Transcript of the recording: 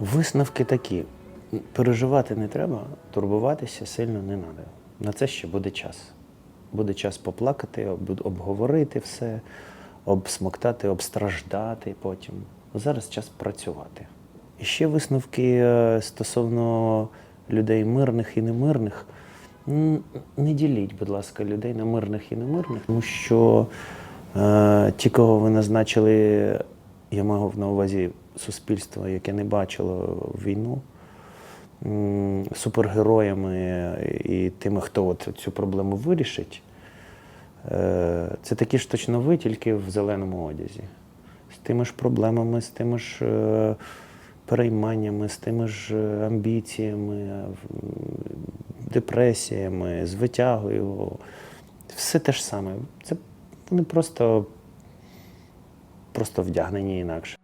Висновки такі. Переживати не треба, турбуватися сильно не треба. На це ще буде час. Буде час поплакати, об- обговорити все, обсмоктати, обстраждати потім. Зараз час працювати. І ще висновки е, стосовно людей мирних і немирних. Не діліть, будь ласка, людей на мирних і немирних, тому що е, ті, кого ви назначили, я мав на увазі суспільство, яке не бачило війну, супергероями і тими, хто от цю проблему вирішить, е, це такі ж точно ви, тільки в зеленому одязі. З тими ж проблемами, з тими ж е, перейманнями, з тими ж е, амбіціями, депресіями, з витягою. Все те ж саме. Це вони просто, просто вдягнені інакше.